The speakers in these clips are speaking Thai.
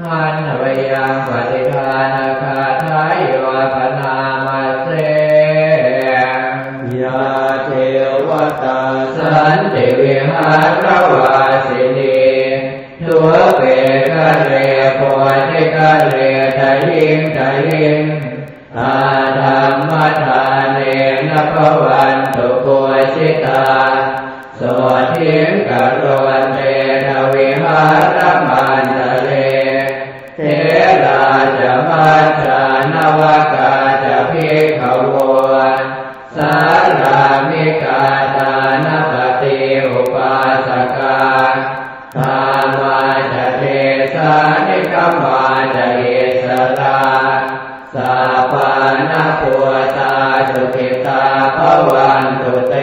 หันวยังปฏิทานาคาทายโยปนามาเสยาเทวตาสันติวิหารวาสินีทัวเปกะเรโพธิกะเรทะยิงทะยิงอาธรรมทานเนนภวันตุโกชิตาโสทิงกะโรวันเต รามิกาตานปฏิอุปาสกาธามาจะเทสานิกมมาจะเอสราสาปานาปัวตาสุขิตาภวันตุเต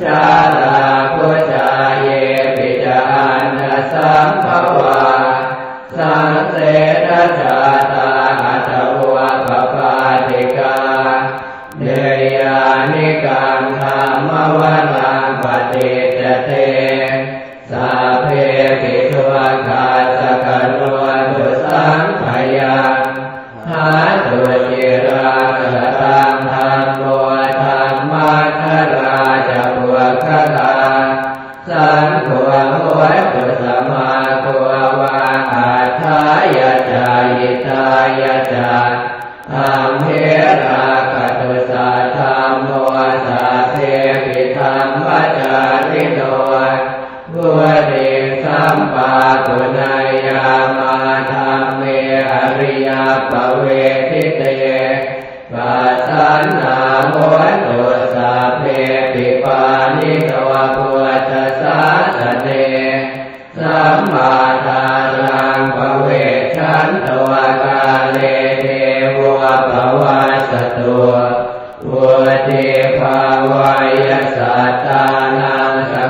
ชาลาพุจาเยปิจานสัมภวาสังเสนจา วรังปฏิจเทสาเพปิทวะคาสกโนตุสังขยังหาตุเจรา ปิธรรมจาริโนบุติสัมปาตุนายามาธรรมเมอริยปเวทิเตปัส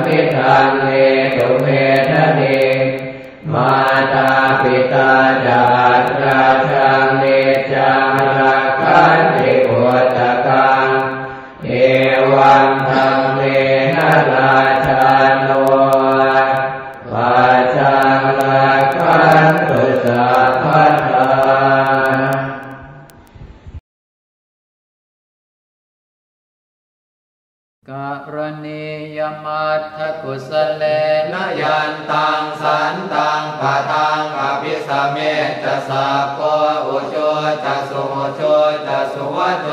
งสมิทังเนตุเมทะเนมาตาปิตาจาตราชังเนจังรักขันติปุตกังเอวังธรรมเมนะราชาโนปัจจังรักขันตุสัพพท กรณียมัตถกุสเลนยันตังสันตังปะทังอภิสเมจะสัพโกอุโชจะสุโมโชจะสุวัโช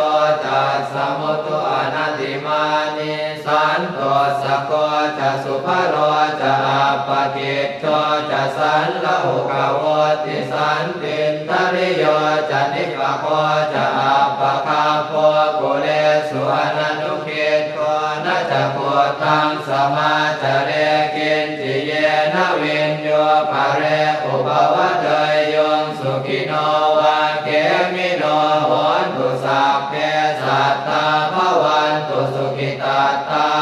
จะสมุตุอนัตติมานิสันโตสะโกจะสุภโรจะอัปปกิจโชจะสันละหุกโวติสันตินทริโยจะนิกะโคจะ นะวินโยภะเรอุปวะเตยยงสุขิโนวาเกมิโนหนตุสัพเพสัตตาภวันตุสุขิตาตา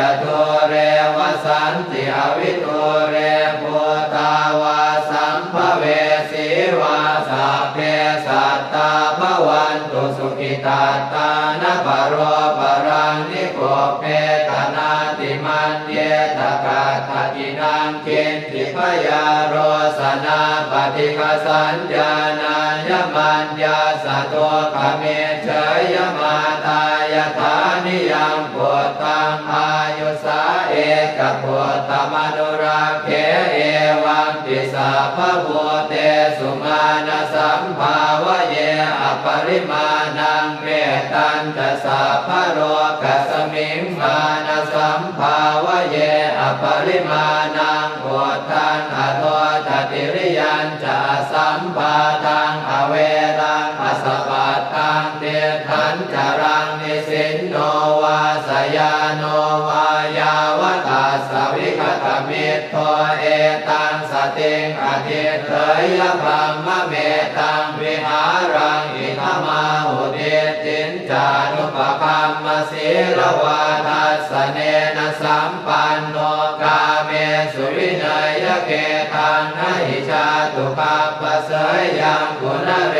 จะทุเรวสันติอวิทุเรภูตาวาสัมภเวสีวาสัพเพสัตตาภวันตุสุขิตาตานะปโรปรังนิโกเพตนาติมันเยตกาทากินังเกณติพยาโรสนาปฏิคสัญญาณายมันยาสตัวขเมเฉยมาตายฐานิยังปวดตังอา สาเอกปวดตมนุราเขเอวังติสาภะโวเตสุมาณสัมภาวะเยอปริมาณังเมตันจะสาภะโรกัสมิงมาณสัมภาวะเยอปริมาณังโวทังอโทจติริยันจะสัมปา สวิคตมิตโตเอตังสติงอธิเถยยพรมมเมตังวิหารังอิทมาหุเดจินจานุปกรรมสีลวาทัสเนนะสัมปันโนกาเมสุวินัยเกตังนหิชาตุปปะเสยยังกุณเร